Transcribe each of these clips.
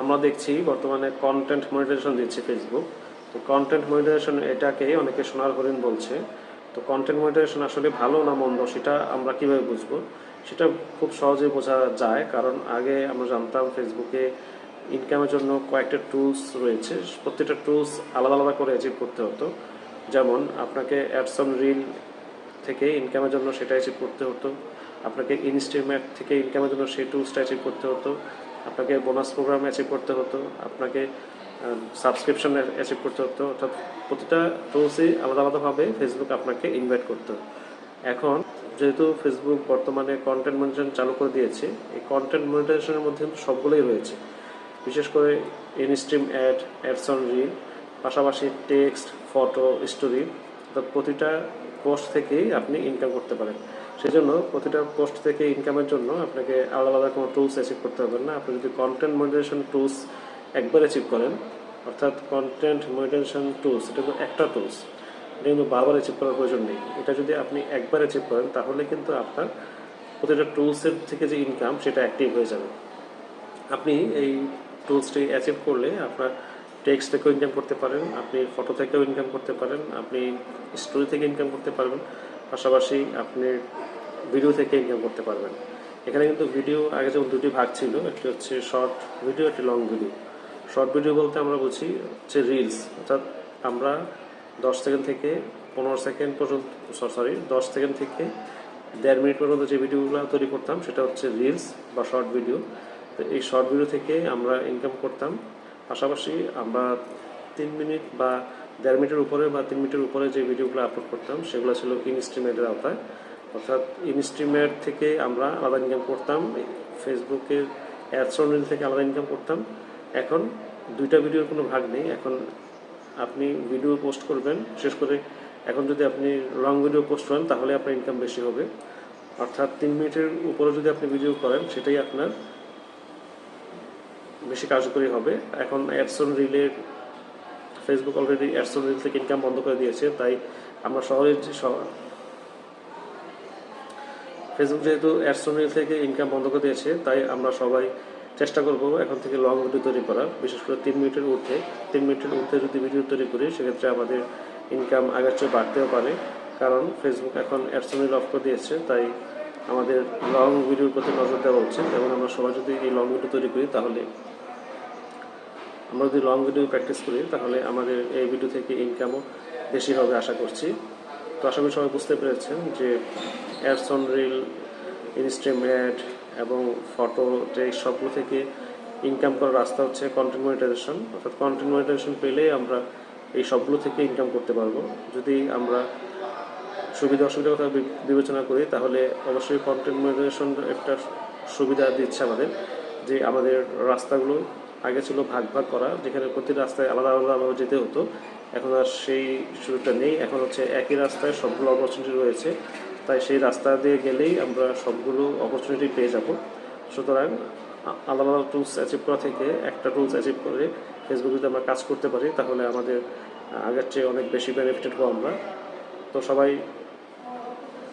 আমরা দেখছি বর্তমানে কন্টেন্ট মনিটাইজেশন দিচ্ছে ফেসবুক তো কন্টেন্ট মনিটাইজেশন এটাকে অনেকে সোনার হরিণ বলছে। তো কন্টেন্ট মনিটাইজেশন আসলে ভালো না মন্দ সেটা আমরা কীভাবে বুঝব? সেটা খুব সহজে বোঝা যায়, কারণ আগে আমরা জানতাম ফেসবুকে ইনকামের জন্য কয়েকটা টুলস রয়েছে। প্রত্যেকটা টুলস আলাদা আলাদা করে অ্যাচিভ করতে হতো। যেমন আপনাকে অ্যাডসন রিল থেকে ইনকামের জন্য সেটা অ্যাচিভ করতে হতো। আপনাকে ইনস্টিমেট থেকে ইনকামের জন্য সেই টুলসটা অ্যাচিভ করতে হতো, আপনাকে বোনাস প্রোগ্রাম অ্যাচিভ করতে হতো, আপনাকে সাবস্ক্রিপশন অ্যাচিভ করতে হতো, অর্থাৎ প্রতিটা টুলসই আলাদা আলাদাভাবে ফেসবুক আপনাকে ইনভাইট করতো। এখন যেহেতু ফেসবুক বর্তমানে কন্টেন্ট মনিটাইজেশন চালু করে দিয়েছে, এই কন্টেন্ট মনিটাইজেশনের মধ্যে কিন্তু সবগুলোই রয়েছে। বিশেষ করে instream ad ads on reel পাশাপাশি টেক্সট ফটো স্টোরি অর্থাৎ প্রতিটা পোস্ট থেকেই আপনি ইনকাম করতে পারেন। সেই জন্য প্রতিটা পোস্ট থেকে ইনকামের জন্য আপনাকে আলাদা আলাদা কোনো টুলস অ্যাচিভ করতে হবে না। আপনি যদি কন্টেন্ট মনিটাইজেশন টুলস একবার অ্যাচিভ করেন, অর্থাৎ কন্টেন্ট মনিটাইজেশন টুলস এটা কিন্তু একটা টুলস এটা কিন্তু বারবার অ্যাচিভ করার প্রয়োজন নেই। এটা যদি আপনি একবার অ্যাচিভ করেন, তাহলে কিন্তু আপনার প্রতিটা টুলসের থেকে যে ইনকাম সেটা অ্যাক্টিভ হয়ে যাবে। আপনি এই টুলসটি অ্যাচিভ করলে আপনার টেক্সট থেকেও ইনকাম করতে পারেন, আপনি ফটো থেকেও ইনকাম করতে পারেন, আপনি স্টোরি থেকে ইনকাম করতে পারবেন, পাশাপাশি আপনি ভিডিও থেকে ইনকাম করতে পারবেন। এখানে কিন্তু ভিডিও আগে যেমন দুটি ভাগ ছিল, একটি হচ্ছে শর্ট ভিডিও একটি লং ভিডিও শর্ট ভিডিও বলতে আমরা বুঝি হচ্ছে রিলস অর্থাৎ আমরা দশ সেকেন্ড থেকে পনেরো সেকেন্ড পর্যন্ত সরি দশ সেকেন্ড থেকে দেড় মিনিট পর্যন্ত যে ভিডিওগুলো তৈরি করতাম, সেটা হচ্ছে রিলস বা শর্ট ভিডিও তো এই শর্ট ভিডিও থেকে আমরা ইনকাম করতাম। পাশাপাশি আমরা তিন মিনিট বা দেড় মিনিটের উপরে বা তিন মিনিটের উপরে যে ভিডিওগুলো আপলোড করতাম, সেগুলো ছিল ইনস্ট্রিমেটের আওতায়। অর্থাৎ ইনস্ট্রিমেট থেকে আমরা আলাদা ইনকাম করতাম ফেসবুকের অ্যাডস থেকে আলাদা ইনকাম করতাম। এখন দুইটা ভিডিওর কোনো ভাগ নেই। এখন আপনি ভিডিও পোস্ট করবেন, বিশেষ করে এখন যদি আপনি লং ভিডিও পোস্ট করেন, তাহলে আপনার ইনকাম বেশি হবে। অর্থাৎ তিন মিনিটের উপরে যদি আপনি ভিডিও করেন, সেটাই আপনার বেশি কার্যকরী হবে। এখন অ্যাডসন রিলের Facebook already ads on reel থেকে ইনকাম বন্ধ করে দিয়েছে, তাই আমরা শহরের যে ফেসবুক যেহেতু অ্যাডসন রিল থেকে ইনকাম বন্ধ করে দিয়েছে, তাই আমরা সবাই চেষ্টা করব এখন থেকে লং ভিডিও তৈরি করার, বিশেষ করে তিন মিনিটের ঊর্ধ্বে। তিন মিনিটের ঊর্ধ্বে যদি ভিডিও তৈরি করি, সেক্ষেত্রে আমাদের ইনকাম আগের চেয়ে বাড়তেও পারে। কারণ ফেসবুক এখন অ্যাডসন রিল অফ করে দিয়েছে, তাই আমাদের লং ভিডিওর প্রতি নজর দেওয়া উচিত এবং আমরা সবাই যদি এই লং ভিডিও তৈরি করি তাহলে, আমরা যদি লং ভিডিও প্র্যাকটিস করি তাহলে আমাদের এই ভিডিও থেকে ইনকামও বেশি হবে আশা করছি। তো আশা করি সবাই বুঝতে পেরেছেন যে ads on reel instream ad এবং ফটো টেক্সট সবগুলো থেকে ইনকাম করার রাস্তা হচ্ছে কন্টেন্ট মনিটাইজেশন অর্থাৎ কন্টেন্ট মনিটাইজেশন পেলেই আমরা এই সবগুলো থেকে ইনকাম করতে পারব। যদি আমরা সুবিধা অসুবিধার কথা বিবেচনা করি, তাহলে অবশ্যই কন্টেন্ট মনিটাইজেশন একটা সুবিধা দিচ্ছে আমাদের, যে আমাদের রাস্তাগুলো আগে ছিল ভাগ ভাগ করা, যেখানে প্রতি রাস্তায় আলাদা আলাদাভাবে যেতে হতো, এখন আর সেই সুযোগটা নেই, এখন হচ্ছে একই রাস্তায় সবগুলো অপরচুনিটি রয়েছে, তাই সেই রাস্তা দিয়ে গেলেই আমরা সবগুলো অপরচুনিটি পেয়ে যাব। সুতরাং আলাদা আলাদা টুলস অ্যাচিভ করা থেকে একটা টুলস অ্যাচিভ করে ফেসবুকে যদি আমরা কাজ করতে পারি, তাহলে আমাদের আগের চেয়ে অনেক বেশি বেনিফিটেড হব আমরা। তো সবাই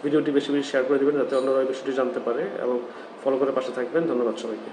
ভিডিওটি বেশি বেশি শেয়ার করে দেবেন যাতে অন্যরা বিষয়টি জানতে পারে এবং ফলো করে পাশে থাকবেন। ধন্যবাদ সবাইকে।